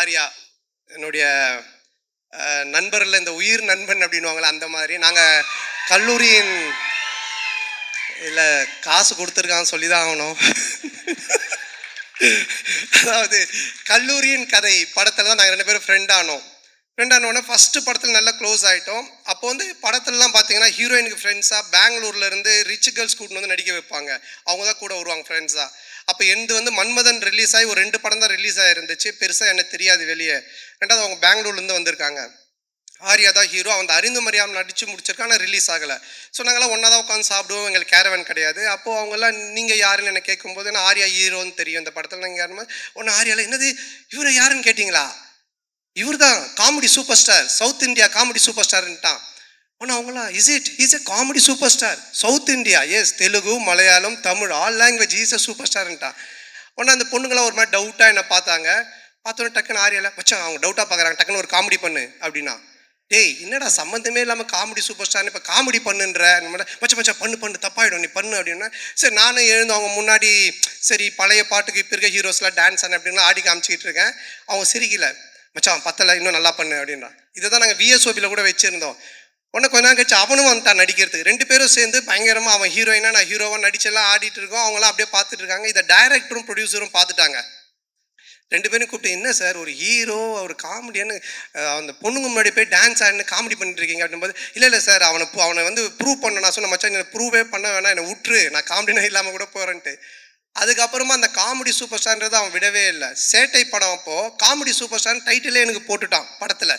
ஆர்யா என்னுடைய நண்பரில் இந்த உயிர் நண்பன் அப்படின்னுவாங்களே அந்த மாதிரி. நாங்கள் கல்லூரியின் இல்லை காசு கொடுத்துருக்கான்னு சொல்லி தான் ஆகணும். அதாவது கல்லூரியின் கதை படத்தில் தான் நாங்கள் ரெண்டு பேரும் ஃப்ரெண்ட் ஆனோம். ஃப்ரெண்ட் ஆனோடனே ஃபஸ்ட்டு படத்தில் நல்லா க்ளோஸ் ஆகிட்டோம் அப்போ வந்து படத்துலலாம் பார்த்தீங்கன்னா ஹீரோயினுக்கு ஃப்ரெண்ட்ஸாக பெங்களூர்லேருந்து ரிச் கேர்ள்ஸ் கூட்டின்னு வந்து நடிக்க வைப்பாங்க. அவங்க தான் கூட வருவாங்க ஃப்ரெண்ட்ஸாக அப்போ எந்து வந்து மன்மதன் ரிலீஸ் ஆகி ஒரு ரெண்டு படம் தான் ரிலீஸ் ஆகிருந்துச்சு பெருசாக எனக்கு தெரியாது வெளியே. ரெண்டாவது அவங்க பெங்களூர்லேருந்து வந்திருக்காங்க. ஆரியா தான் ஹீரோ அவன் அறிந்து மரியாமல் நடித்து முடிச்சிருக்கான் ஆனால் ரிலீஸ் ஆகலை. ஸோ நாங்களாம் ஒன்றா தான் உட்காந்து சாப்பிடுவோம். எங்களுக்கு கேரவன் கிடையாது. அப்போது அவங்கெல்லாம் நீங்கள் யாருன்னு என்ன கேட்கும்போது நான் ஆர்யா ஹீரோன்னு தெரியும். இந்த படத்தில் நீங்கள் யாருமே ஒன்று ஆரியாவில் என்னது? இவரை யாருன்னு கேட்டிங்களா? இவர் தான் comedy super star south India comedy super ஸ்டார்ன்ட்டான் ஆனால் அவங்களாம் is it is a comedy super star south India yes Telugu Malayalam Tamil all language is a super ஸ்டார்ன்ட்டான் உடனே அந்த பொண்ணுங்களாம் ஒரு மாதிரி டவுட்டாக என்ன பார்த்தாங்க. பார்த்தோன்னே டக்குன்னு ஆரியால மச்சான் அவங்க டவுட்டாக பார்க்குறாங்க டக்குன்னு ஒரு காமெடி பண்ணு அப்படின்னா. டேய் என்னடா சம்மந்தமே இல்லாமல் காமெடி சூப்பர் ஸ்டார்னு இப்போ காமெடி பண்ணுன்ற? இந்த மாதிரி, மச்சான் பண்ணு பண்ணு தப்பாயிடும் நீ பண்ணு அப்படின்னா. சரி நானும் எழுந்து அவங்க முன்னாடி சரி பழைய பாட்டுக்கு இப்போ இருக்க ஹீரோஸ்லாம் டான்ஸ் ஆன அப்படின்லாம் ஆடி காமிச்சிக்கிட்டு இருக்கேன். அவங்க சிரிக்கல. மச்சான் பத்தலை இன்னும் நல்லா பண்ணு அப்படின்னா இதை தான் நாங்கள் விஎஸ்ஓபியில் கூட வச்சுருந்தோம். உடனே கொஞ்ச நேரம் கழிச்சு அவனும் வந்துட்டான் நடிக்கிறதுக்கு. ரெண்டு பேரும் சேர்ந்து பயங்கரமாக அவன் ஹீரோயினா நான் ஹீரோவாக நடிச்செல்லாம் ஆடிட்டு இருக்கோம். அவங்களாம் அப்படியே பார்த்துட்டு இருக்காங்க. இதை டைரக்டரும் ப்ரொடியூசரும் பார்த்துட்டாங்க. ரெண்டு பேரும் கூப்பிட்டு என்ன சார் ஒரு ஹீரோ ஒரு காமெடியான்னு அந்த பொண்ணுங்க முன்னாடி போய் டான்ஸ் ஆடினு காமெடி பண்ணிட்டு இருக்கீங்க? அப்படின்போது இல்லை இல்லை சார் அவனை அவனை வந்து ப்ரூவ் பண்ண. நான் சொன்ன மச்சான் என்னை ப்ரூவே பண்ண வேணாம். என்னை விட்டுரு. நான் காமெடினா இல்லாமல் கூட போகிறேன்ட்டு அதுக்கப்புறமா அந்த காமெடி சூப்பர் ஸ்டார்ன்றது அவன் விடவே இல்லை. சேட்டை படம் அப்போது காமெடி சூப்பர் ஸ்டார் டைட்டிலே எனக்கு போட்டுட்டான் படத்தில்.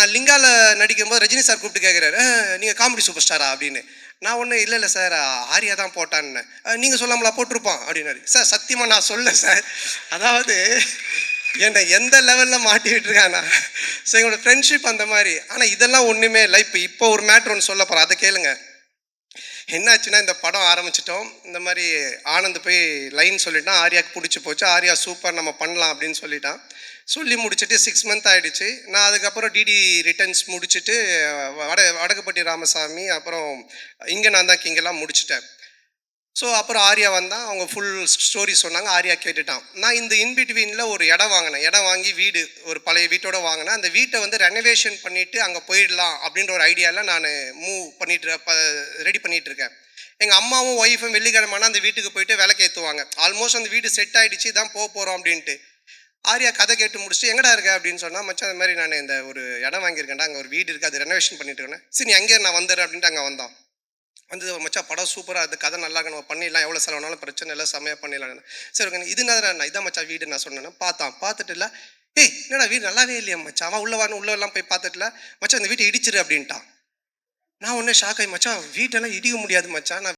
நான் லிங்கால நடிக்கும்போது ரஜினி சார் கூப்பிட்டு கேட்குறாரு நீங்கள் காமெடி சூப்பர் ஸ்டாரா அப்படின்னு. நான் ஒன்றும் இல்லை இல்லை சார் ஆரியா தான் போட்டான்னு. நீங்கள் சொல்லாமலா போட்டிருப்பான் அப்படின்னாரு. சார் சத்தியமாக நான் சொல்ல சார். அதாவது என்னை எந்த லெவலில் மாட்டிக்கிட்டு விட்டுருக்கானா? ஸோ எங்களோட ஃப்ரெண்ட்ஷிப் அந்த மாதிரி. ஆனால் இதெல்லாம் ஒன்றுமே இல்லை. இப்போ இப்போ ஒரு மேட்ரு ஒன்று சொல்ல போகிறேன் அதை கேளுங்க. என்னாச்சுன்னா இந்த படம் ஆரம்பிச்சிட்டோம். இந்த மாதிரி ஆனந்த் போய் லைன் சொல்லிட்டான் ஆர்யாவுக்கு பிடிச்சி போச்சு. ஆர்யா சூப்பர் நம்ம பண்ணலாம் அப்படின்னு சொல்லிட்டான். சொல்லி முடிச்சுட்டு சிக்ஸ் மந்த் ஆகிடுச்சு நான் அதுக்கப்புறம் டிடி ரிட்டர்ன்ஸ் முடிச்சுட்டு வட வடக்குப்பட்டி ராமசாமி அப்புறம் இங்கே நான் தான் கிங்கெல்லாம் முடிச்சிட்டேன். ஸோ அப்புறம் ஆர்யா வந்தான் அவங்க ஃபுல் ஸ்டோரி சொன்னாங்க. ஆர்யா கேட்டுட்டான். நான் இந்த இன்பிட்வீனில் ஒரு இடம் வாங்கினேன். இடம் வாங்கி வீடு ஒரு பழைய வீட்டோட வாங்கினேன். அந்த வீட்டை வந்து ரெனோவேஷன் பண்ணிவிட்டு அங்கே போயிடலாம் அப்படின்ற ஒரு ஐடியாவில் நான் மூவ் பண்ணிட்டு ரெடி பண்ணிட்டு இருக்கேன். எங்கள் அம்மாவும் ஒய்ஃபும் வெள்ளிக்கிழமைனா அந்த வீட்டுக்கு போயிட்டு விளக்கு ஏற்றுவாங்க ஆல்மோஸ்ட் அந்த வீடு செட் ஆகிடுச்சு தான் போக போகிறோம் அப்படின்ட்டு. ஆர்யா கதை கேட்டு முடிச்சுட்டு எங்கடா இருக்க? அப்படின்னு சொன்னால் மச்சான் அந்த மாதிரி நான் இந்த ஒரு இடம் வாங்கியிருக்கேன்டா. அங்கே ஒரு வீடு இருக்குது அது ரெனோவேஷன் பண்ணிட்டு இருக்கேன் சரி நீ அங்கேயே நான் வந்துடுறேன் அப்படின்ட்டு அங்கே வந்தான். வந்து மச்சான் படம் சூப்பராக அது கதை நல்லா நம்ம பண்ணிடலாம் எவ்வளோ செலவுனாலும் பிரச்சனை இல்லை செம்மையாக பண்ணிடலாம். சரி ஓகே இது என்ன நான் இதான் மச்சான் வீடு நான் சொன்னேன் பார்த்தான். பார்த்துட்டு இல்லை ஏய் என்னடா வீடு நல்லாவே இல்லையா மச்சான் அவன் உள்ள வான்னு உள்ளெல்லாம் போய் பார்த்துட்டுல மச்சான் இந்த வீட்டை இடிச்சிரு அப்படின்ட்டான். நான் ஒன்றே ஷாக் ஆகி மச்சான் வீட்டெல்லாம் இடிக்க முடியாது மச்சான் நான்